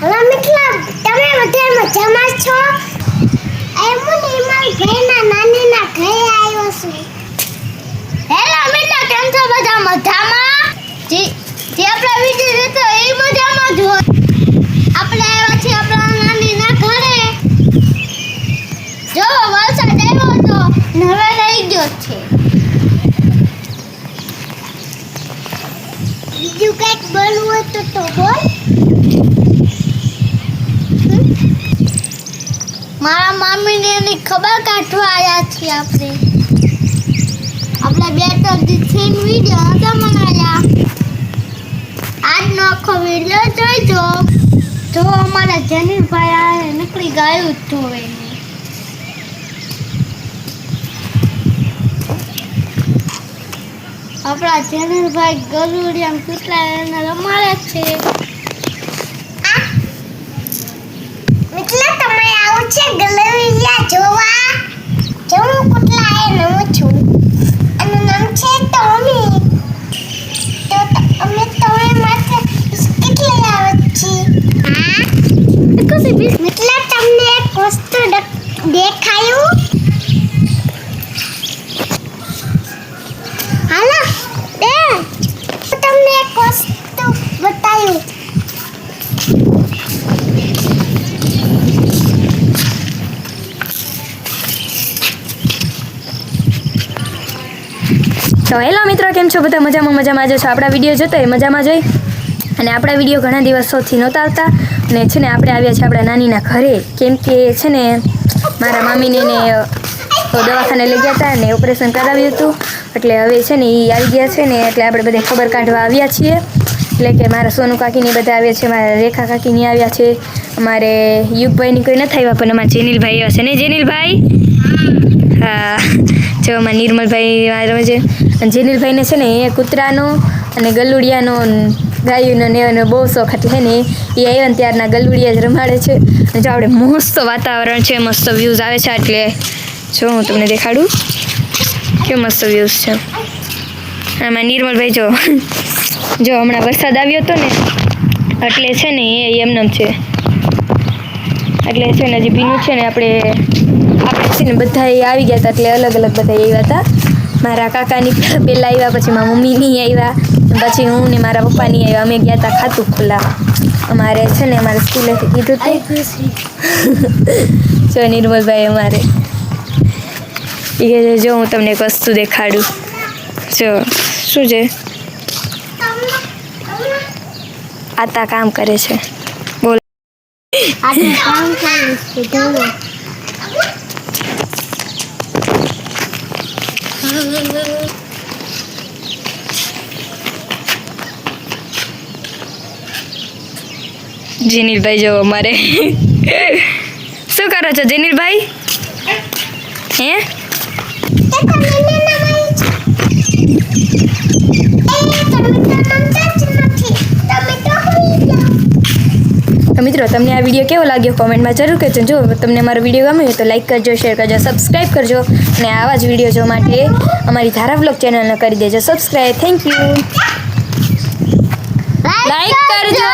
Hello મિત્ર તમે બધા મજામાં છો? એમ હું મારી ભાઈના નાનીના ઘરે આવ્યો છું. હેલો મિત્ર કેમ છો બધા મજામાં? જે જે આપણે વીડિયો જોતો એ મજામાં જ આપણે આવ્યા છીએ આપણા નાનીના ઘરે. જો, વરસાદ આવ્યો ને હવે રહી ગયો છે. બીજું કંઈક બોલવું હતું તો બોલ. મારા મામીને એની ખબર કાઢવા આવ્યા છીએ આપણે. આપણે બે ત્રણ દિવસથી વીડિયો નતા બનાવ્યા. આજનો આખો વીડિયો જોઈજો જો અમારા જનીરભાઈ આ નીકળી ગયું જ જોવે આપણા જનીરભાઈ ગરુડિયા કૂતરા એને રમાડે છે એટલે તમે આવું છે ગલવિયા જોવા જો હું કુટલા એ નવું છું અને નામ છે ટોમી તો ત- અમે તમે માટે બિસ્કિટ લઈ આવે છીએ હા કુસી બિસ્કિટ એટલે તમને એક વસ્તુ તો હેલો મિત્રો, કેમ છો? બધા મજામાં મજામાં જો છો? આપણા વીડિયો જોતો એ મજામાં જોઈ અને આપણા વીડિયો ઘણા દિવસોથી નહોતા આવતા. અને છે ને આપણે આવ્યા છીએ આપણા નાનીના ઘરે. કેમ કે છે ને મારા મામીને ને દવાખાને લઈ ગયા હતા ને ઓપરેશન કરાવ્યું હતું. એટલે હવે છે ને એ આવી ગયા છે ને એટલે આપણે બધે ખબર કાઢવા આવ્યા છીએ. એટલે કે મારા સોનુ કાકીની બધા આવ્યા છે, મારા રેખા કાકીની આવ્યા છે. અમારે યુગભાઈની કોઈ નથી આવ્યા, પણ અમારા જેનિલભાઈ આવ્યા છે ને જેનિલભાઈ? હા, જો અમારા નિર્મલભાઈ આવ્યા છે. જેનિલભાઈને છે ને એ કૂતરાનો અને ગલુડિયાનો ગાયુંનો ને એનો બહુ શોખ એટલે છે ને, એ આવ્યા ને ત્યારના ગલુડિયા જ રમાડે છે. જો આપણે મસ્ત વાતાવરણ છે, મસ્ત વ્યૂઝ આવે છે, એટલે જો હું તમને દેખાડું. કેવું મસ્ત વ્યૂઝ છે. આમાં નિર્મલભાઈ જો જો હમણાં વરસાદ આવ્યો હતો ને, એટલે છે ને એ એમનેમ છે. એટલે છે ને હજી ભીનું છે ને આપણે આપણે છે ને બધા આવી ગયા હતા, એટલે અલગ અલગ બધા આવ્યા હતા. મારા કાકાની પહેલાં આવ્યા, પછી મારા મમ્મીની આવ્યા. પછી હું ને મારા પપ્પાની આવ્યા અમે ગયા હતા ખાતું ખોલાવા અમારે છે ને અમારે સ્કૂલેથી કીધું હતું જો નિર્મલભાઈ અમારે. એ જો હું તમને એક વસ્તુ દેખાડું. જો, શું છે? આતા કામ કરે છે. બોલ. કામ જેનિલભાઈ જો અમારે. શું કરો છો જીનીલભાઈ? હે? તો મિત્રો તમને આ વીડિયો કેવો લાગ્યો? કોમેન્ટમાં જરૂર કહેજો. જો તમને મારો વીડિયો ગમ્યો તો લાઈક કરજો શેર કરજો સબસ્ક્રાઈબ કરજો અને આવા જ વીડિયો જોવા માટે અમારી ધારા બ્લોગ ચેનલને કરી દેજો. Subscribe thank you. લાઈક કરજો.